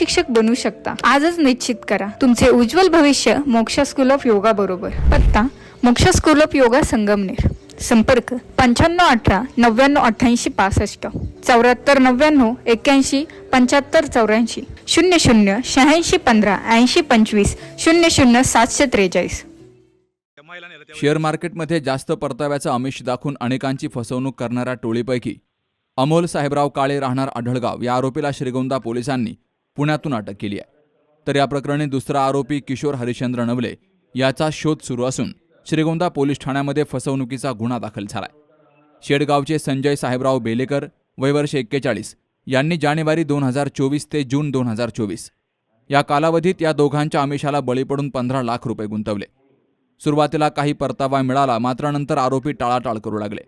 शिक्षक बनू शकता. आजच निश्चित करा. तुमचे उज्ज्वल भविष्य मोक्ष स्कूल ऑफ योगा बरोबर. पत्ता मोक्ष स्कूल ऑफ योगा संगमनेर. संपर्क पंच्याण्णव अठरा नव्याण्णव अठ्ठ्याऐंशी पासष्ट. चौऱ्याहत्तर नव्याण्णव एक्क्याऐंशी पंच्याहत्तर चौऱ्याऐंशी. शून्य शून्य शहाऐंशी पंधरा ऐंशी पंचवीस. शून्य शून्य सातशे त्रेचाळीस. शेअर मार्केटमध्ये जास्त परताव्याचं आमिष दाखवून अनेकांची फसवणूक करणाऱ्या टोळीपैकी. अमोल साहेबराव काळे राहणार आढळगाव या आरोपीला श्रीगोंदा पोलिसांनी पुण्यातून अटक केली आहे. तर या प्रकरणी दुसरा आरोपी किशोर हरिश्चंद्र नवले याचा शोध सुरू असून श्रीगोंदा पोलीस ठाण्यामध्ये फसवणुकीचा गुन्हा दाखल झालाय. शेडगावचे संजय साहेबराव बेलेकर वयवर्ष एक्केचाळीस यांनी जानेवारी दोन हजार चोवीस ते जून दोन हजार चोवीस. या कालावधीत या दोघांच्या आमिषाला बळी पडून पंधरा लाख रुपये गुंतवले. सुरुवातीला काही परतावा मिळाला मात्र नंतर आरोपी टाळाटाळ करू लागले.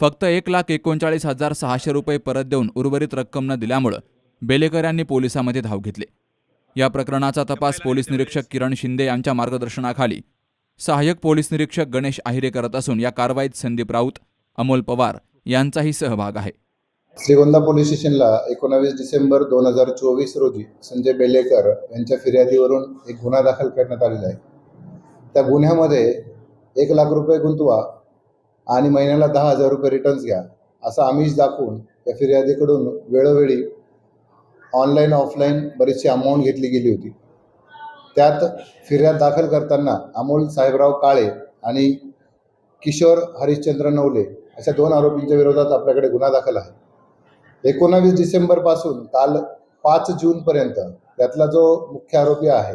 फक्त एक लाख एकोणचाळीस हजार सहाशे रुपये परत देऊन उर्वरित रक्कम न दिल्यामुळं बेलेकर यांनी पोलिसांमध्ये धाव घेतली. या प्रकरणाचा तपास पोलीस निरीक्षक किरण शिंदे यांच्या मार्गदर्शनाखाली. सहाय्यक पोलीस निरीक्षक गणेश आहिरे करत असून या कारवाईत संदीप राऊत अमोल पवार यांचाही सहभाग आहे. श्रीगोंदा पोलीस स्टेशनला एकोणावीस डिसेंबर दोन हजार चोवीस रोजी संजय बेलेकर यांच्या फिर्यादीवरून एक गुन्हा दाखल करण्यात आलेला आहे. त्या गुन्ह्यामध्ये एक लाख रुपये गुंतवा आणि महिन्याला दहा हजार रुपये रिटर्न्स घ्या असा आमिष दाखवून त्या फिर्यादीकडून वेळोवेळी ऑनलाईन ऑफलाईन बरीचशी अमाऊंट घेतली गेली होती. त्यात फिर्याद दाखल करताना अमोल साहेबराव काळे आणि किशोर हरिश्चंद्र नवले अशा दोन आरोपींच्या विरोधात आपल्याकडे गुन्हा दाखल आहे. एकोणावीस डिसेंबरपासून काल पाच जूनपर्यंत त्यातला जो मुख्य आरोपी आहे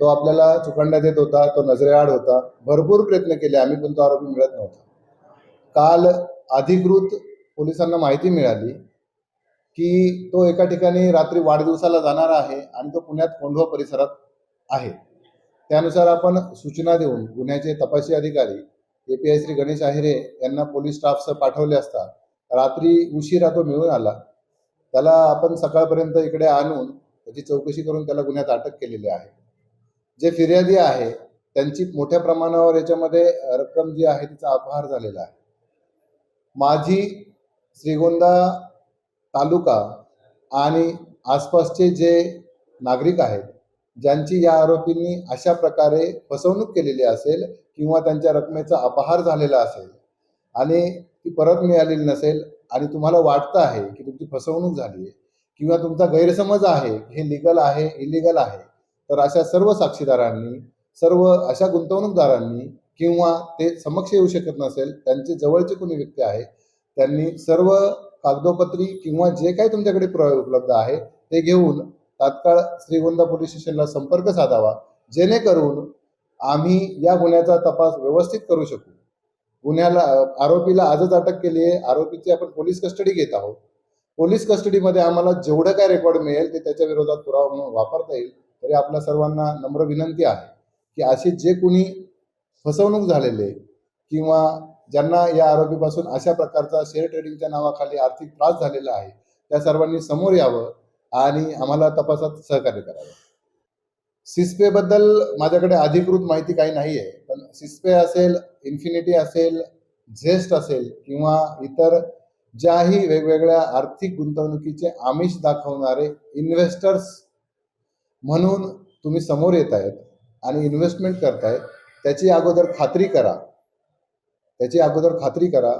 तो आपल्याला चुकांड्यात येत होता तो नजरेआड होता. भरपूर प्रयत्न केले आम्ही पण तो आरोपी मिळत नव्हता. काल अधिकृत पोलिसांना माहिती मिळाली की तो एका ठिकाणी रात्री वाढदिवसाला जाणार आहे आणि तो पुण्यात कोंढवा परिसरात आहे. त्यानुसार आपण सूचना देऊन गुन्ह्याचे तपासी अधिकारी A P I Shri Ganesh Ahire यांना पोलीस स्टाफसह पाठवले असता रात्री उशिरा तो मिळून आला. त्याला आपण सकाळपर्यंत इकडे आणून त्याची चौकशी करून त्याला गुन्ह्यात अटक केलेली आहे. जे फिर्यादी आहे त्यांची मोठ्या प्रमाणावर याच्यामध्ये रक्कम जी आहे तिचा अपहार झालेला आहे. माझी श्रीगोंदा तालुका आणि आसपासचे जे नागरिक आहेत ज्यांची या आरोपींनी अशा प्रकारे फसवणूक केलेली असेल किंवा त्यांच्या रकमेचा अपहार झालेला असेल आणि ती परत मिळालेली नसेल आणि तुम्हाला वाटतं आहे की तुमची फसवणूक झाली आहे किंवा तुमचा गैरसमज आहे हे लिगल आहे इलिगल आहे तर अशा सर्व साक्षीदारांनी सर्व अशा गुंतवणूकदारांनी किंवा ते समक्ष येऊ शकत नसेल त्यांचे जवळचे कोणी व्यक्ती आहे त्यांनी सर्व कागदोपत्री किंवा जे काही तुमच्याकडे पुरावे उपलब्ध आहे ते घेऊन तात्काळ श्रीगोंदा पोलीस स्टेशनला संपर्क साधावा. जेणेकरून आम्ही या गुन्ह्याचा तपास व्यवस्थित करू शकू. गुन्ह्याला आरोपीला आजच अटक केली आहे. आरोपीची आपण पोलीस कस्टडी घेत आहोत. पोलीस कस्टडीमध्ये आम्हाला जेवढं काय रेकॉर्ड मिळेल ते त्याच्या विरोधात पुरावा म्हणून वापरता येईल. तरी आपल्या सर्वांना नम्र विनंती आहे की असे जे कुणी फसवणूक झालेले किंवा ज्यांना या आरोपीपासून अशा प्रकारचा शेअर ट्रेडिंगच्या नावाखाली आर्थिक त्रास झालेला आहे त्या सर्वांनी समोर यावं आणि आम्हाला तपासात सहकार्य करावं. सिस्पेबद्दल माझ्याकडे अधिकृत माहिती काही नाही आहे पण सिस्पे असेल इन्फिनिटी असेल झेस्ट असेल किंवा इतर ज्याही वेगवेगळ्या आर्थिक गुंतवणुकीचे आमिष दाखवणारे इन्व्हेस्टर्स म्हणून तुम्ही समोर येत आहेत आणि इन्व्हेस्टमेंट करतायत त्याची अगोदर खात्री करा त्याची अगोदर खात्री करा.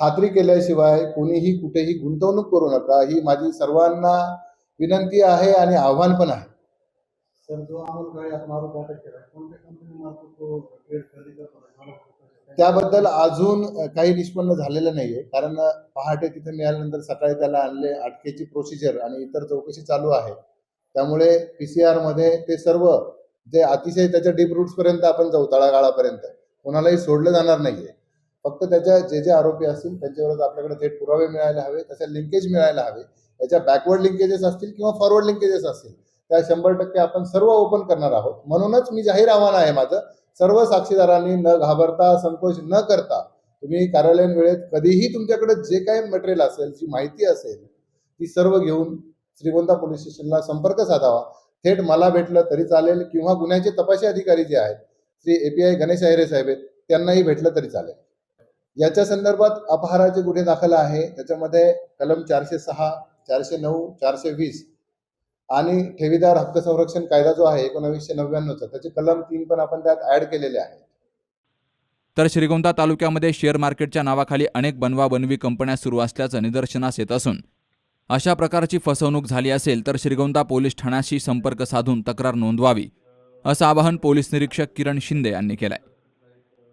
खात्री केल्याशिवाय कोणीही कुठेही गुंतवणूक करू नका. ही माझी सर्वांना विनंती आहे आणि आव्हान पण आहे. त्याबद्दल अजून काही निष्पन्न झालेलं नाहीये. कारण पहाटे तिथे मिळाल्यानंतर सकाळी त्याला आणले अटकेची प्रोसिजर आणि इतर चौकशी चालू आहे. त्यामुळे पी सी मध्ये ते सर्व जे अतिशय त्याच्या डीप रूट्स पर्यंत आपण जाऊ तळागाळापर्यंत कोणालाही सोडलं जाणार नाहीये. फक्त त्याच्या जे जे आरोपी असतील त्यांच्यावर आपल्याकडे थेट पुरावे मिळायला हवे तसे लिंकेज मिळायला हवे त्याच्या बॅकवर्ड लिंकेजेस असतील किंवा फॉरवर्ड लिंकेजेस असतील त्या शंभर टक्के आपण सर्व ओपन करणार आहोत. म्हणूनच मी जाहीर आव्हान आहे माझं सर्व साक्षीदारांनी न घाबरता संकोच न करता तुम्ही कार्यालयीन वेळेत कधीही तुमच्याकडे जे काही मटेरियल असेल जी माहिती असेल ती सर्व घेऊन श्रीगोंदा पोलीस स्टेशनला संपर्क साधावा. थेट मला भेटलं तरी चालेल किंवा गुन्ह्याचे तपासी अधिकारी जे आहेत Shri A P I Ganesh Ahire साहेब आहेत त्यांनाही भेटलं तरी चालेल. याच्या संदर्भात अपहाराचे गुन्हे दाखल आहे. त्याच्यामध्ये कलम चारशे सहा चारशे नऊ चारशे वीस आणि ठेवीदार हक्क संरक्षण कायदा जो आहे एकोणावीसशे नव्याण्णवचा त्याचे कलम तीन पण आपण त्यात ऍड केलेले आहेत. तर श्रीगोंदा तालुक्यामध्ये शेअर मार्केटच्या नावाखाली अनेक बनवा बनवी कंपन्या सुरू असल्याचं निदर्शनास येत असून अशा प्रकारची फसवणूक झाली असेल तर श्रीगोंदा पोलीस ठाण्याशी संपर्क साधून तक्रार नोंदवावी असं आवाहन पोलीस निरीक्षक किरण शिंदे यांनी केलं आहे